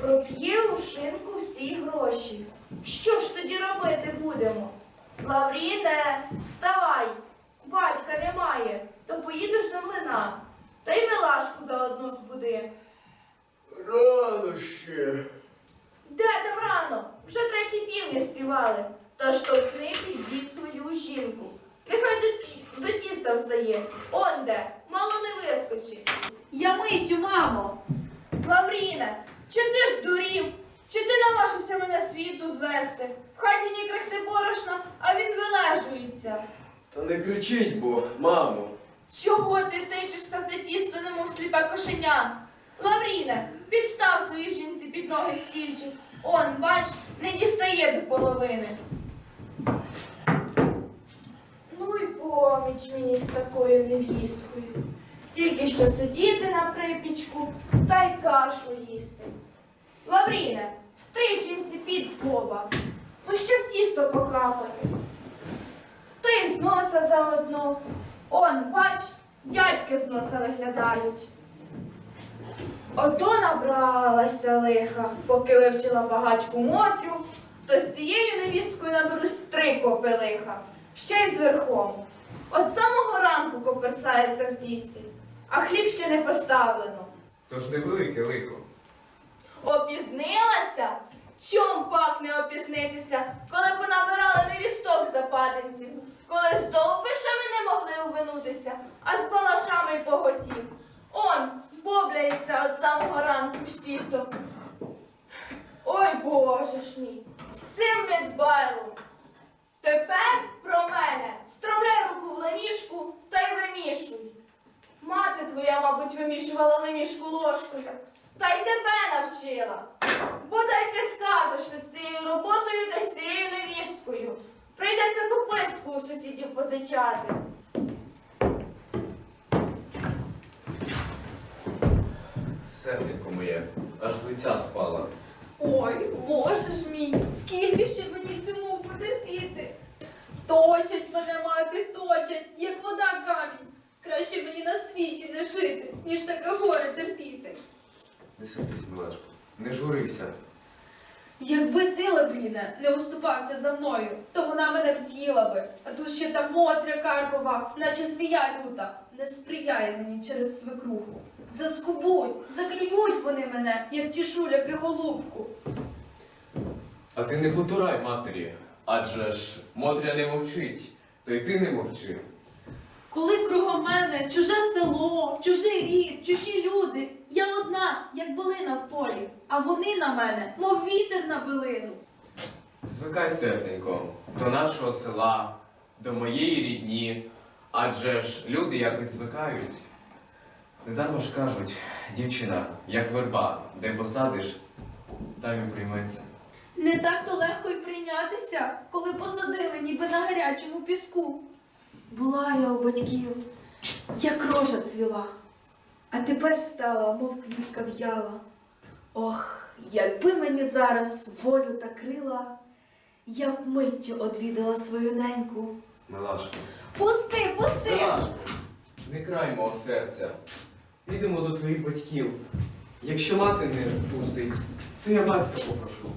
Проп'є у шинку всі гроші. Що ж тоді робити будемо? Лавріне, вставай! Батька немає, то поїдеш до млина. Та й Милашку заодно збуди. Рано ще. Де там рано? Вже треті півні співали. Та штовхни під бік свою жінку. Нехай до, до тіста встає. Он де, мало не вискочить. Я миттю, мамо. Лавріне, чи ти здурів? Чи ти наважився мене світу звести? В хаті ні крихти борошна, а він вилежується. Та не кричіть, бо, мамо. Чого ти втечешся в те тісто, немов сліпе кошеня? Лавріне, підстав своїй жінці під ноги стільчик. Он, бач, не дістає до половини. Ну й поміч мені з такою невісткою. Тільки що сидіти на припічку та й кашу їсти. Лавріне, жінці під слова, бо що в тісто покапає. Та й з носа заодно. Он, бач, дядьки з носа виглядають. Ото набралася лиха, поки вивчила багачку Мотрю, то з тією невісткою наберусь три копи лиха, ще й з верхом. От самого ранку коперсається в тісті, а хліб ще не поставлено. То ж невелике лихо. Опізнилася? Чом пак не опізнитися, коли понабирали невісток западинців, коли з довбишами не могли увинутися, а з балашами й поготів. Он бобляється от самого ранку з тістом. Ой Боже ж мій, з цим недбайлом. Тепер про мене стромляй руку в ленішку та й вимішуй. Мати твоя, мабуть, вимішувала лемішку ложкою, та й тебе навчила. Бодай ти сказишся з цією роботою та з цією невісткою. Прийдеться копистку у сусідів позичати. Серденько моє, аж з лиця спала. Ой, боже ж мій, скільки ще мені цю муку терпіти? Точать мене мати, точать, як вода камінь. Краще мені на світі не жити, ніж таке горе терпіти. Не сердись, милашко, не журися. Якби ти, Лавріне, не уступався за мною, то вона мене б з'їла би. А тут ще та Мотря Карпова, наче змія люта, не сприяє мені через свекруху. Заскубуть, заклюють вони мене, як ті шуляки голубку. А ти не потурай матері, адже ж Мотря не мовчить, то й ти не мовчи. Коли кругом мене чуже село, чужий рід, чужі люди, я одна, як билина в полі, а вони на мене, мов вітер на билину. Звикай, серденько, до нашого села, до моєї рідні, адже ж люди якось звикають. Недармо ж кажуть, дівчина, як верба, де посадиш, там і прийметься. Не так то легко й прийнятися, коли посадили ніби на гарячому піску. Була я у батьків, як рожа цвіла, а тепер стала, мов квітка в'яла. Ох, якби мені зараз волю та крила, я б миттю одвідала свою неньку. Милашко, Пусти, пусти! Милашко, не край мого серця. Підемо до твоїх батьків. Якщо мати не пустить, то я батька попрошу.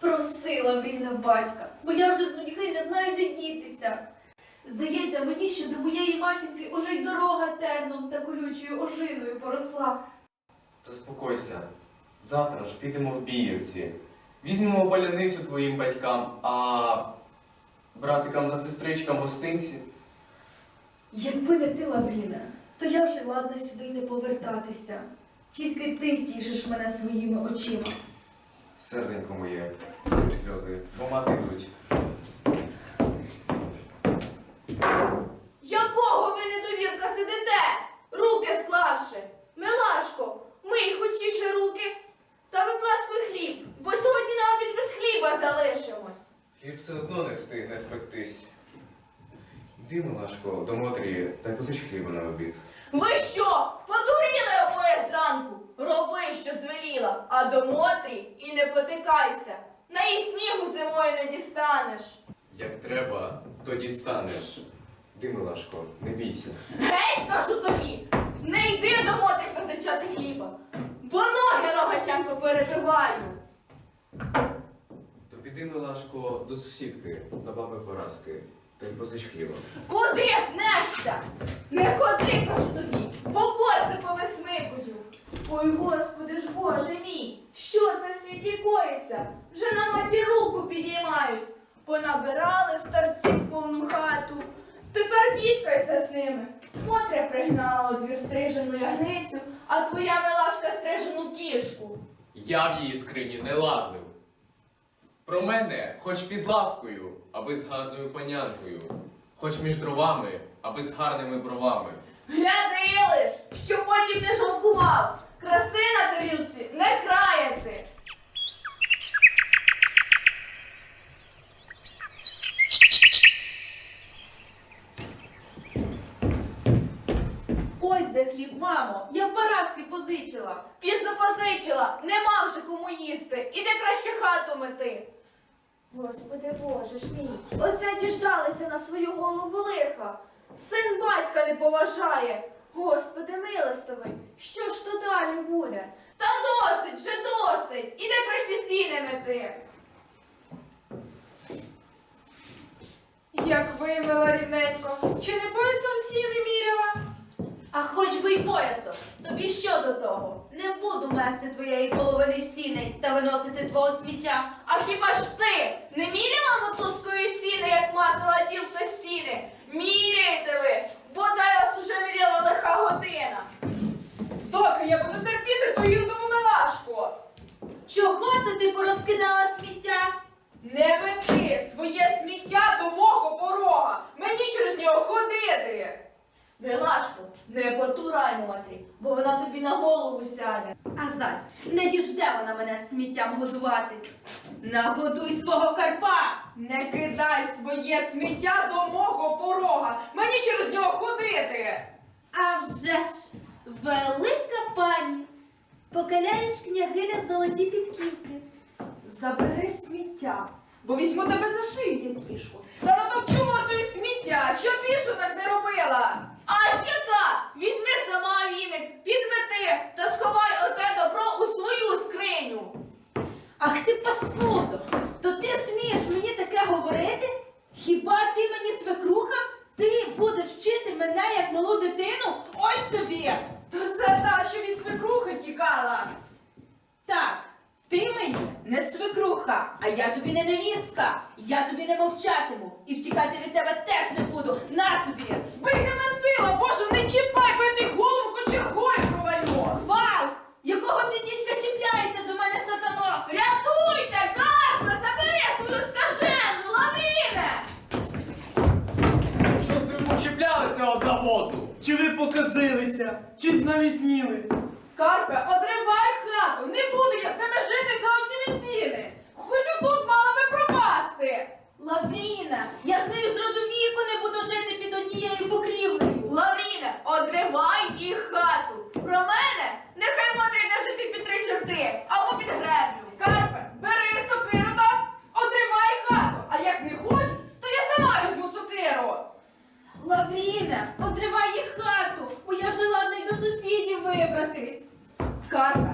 Просила Бріна в батька, бо я вже з нудьги не знаю, де дітися. Здається, мені, що до моєї матінки уже й дорога терном та колючою ожиною поросла. Заспокойся. Завтра ж підемо в Біївці. Візьмемо паляницю твоїм батькам, а братикам та сестричкам гостинці. Якби не ти, Лавріна, то я вже ладна сюди й не повертатися. Тільки ти тішиш мене своїми очима. Серденько моє, сльози, бо мати йдуть. Якого ви недовірка сидите? Руки склавши. Милашко, мий хочіше руки та випласкуй хліб, бо сьогодні на обід без хліба Хліб все одно не встигне спектись. Йди, Милашко, до Мотрі та позич хліба на обід. Ви що? Подуріли обоє зранку? Роби, що звеліла, а до Мотрі і не потикайся. На її снігу зимою не дістанеш. Як треба, то дістанеш. Йди, Милашко, не бійся. Геть, кажу тобі, не йди до мотих позичати хліба, бо ноги рогачем поперебиваю. Піди, Милашко, до сусідки, до баби Поразки, та й позич хліба. Куди пнешся? Не ходи, кажу тобі, бо коси повисмикую. Ой, Господи ж Боже мій, що це в світі коїться? Вже на маті руку підіймають. Понабирали старців повну хату. Тепер бідкайся з ними. Мотря пригнала у двір стрижену ягницю, а твоя милашка стрижену кішку. Я в її скрині не лазив. Про мене хоч під лавкою, аби з гарною панянкою, хоч між дровами, аби з гарними бровами. Гляди лиш, що потім не жалкував. Краси на тарілці не краяти. Ось де хліб, мамо. Я в Параски позичила. Пізно позичила, нема вже кому їсти. Іди краще хату мети. Господи Боже ж мій, оце діждалися на свою голову лиха. Син батька не поважає. Господи милостивий, що ж то далі буде? Та досить же досить. Іди краще сіни мети. Як вимила рівненько, чи не поясом сіни міряла? А хоч би й поясом. Тобі що до того? Не буду мести твоєї половини стіни та виносити твого сміття. А хіба ж ти не міряла мотузкою сіни, як мазала дівка стіни? Міряйте ви, бо та вас уже міряла лиха година. Доки я буду терпіти ту юрдову милашку. Чого це ти порозкидала сміття? Не мети своє сміття до мого порога. Мені через нього ходити. Милашко, не потурай мотрі, бо вона тобі на голову сяде. А зась, не діжде вона мене сміттям годувати. Нагодуй свого карпа. Не кидай своє сміття до мого порога. Мені через нього ходити. А вже ж, велика пані, покаляєш княгиня золоті підківки. Забери сміття, бо візьму тебе за шию, як кішку. Та натовчу мордою сміття, що більше так не робила. А чека, візьми сама віник, підмети та сховай оте добро у свою скриню. Ах ти паскудо, то ти смієш мені таке говорити? Хіба ти мені свекруха? Ти будеш вчити мене як малу дитину? Ось тобі! То це та, що від свекрухи тікала. Так, ти мені не свекруха, а я тобі не невістка. Я тобі не мовчатиму і втікати від тебе теж не буду. На тобі! Вийдеме сила, Боже, не чіпай, бо я ти голову кочергою провалю. Хвал! Подривай їх хату, бо я вже ладний до сусідів вибратись. Карпа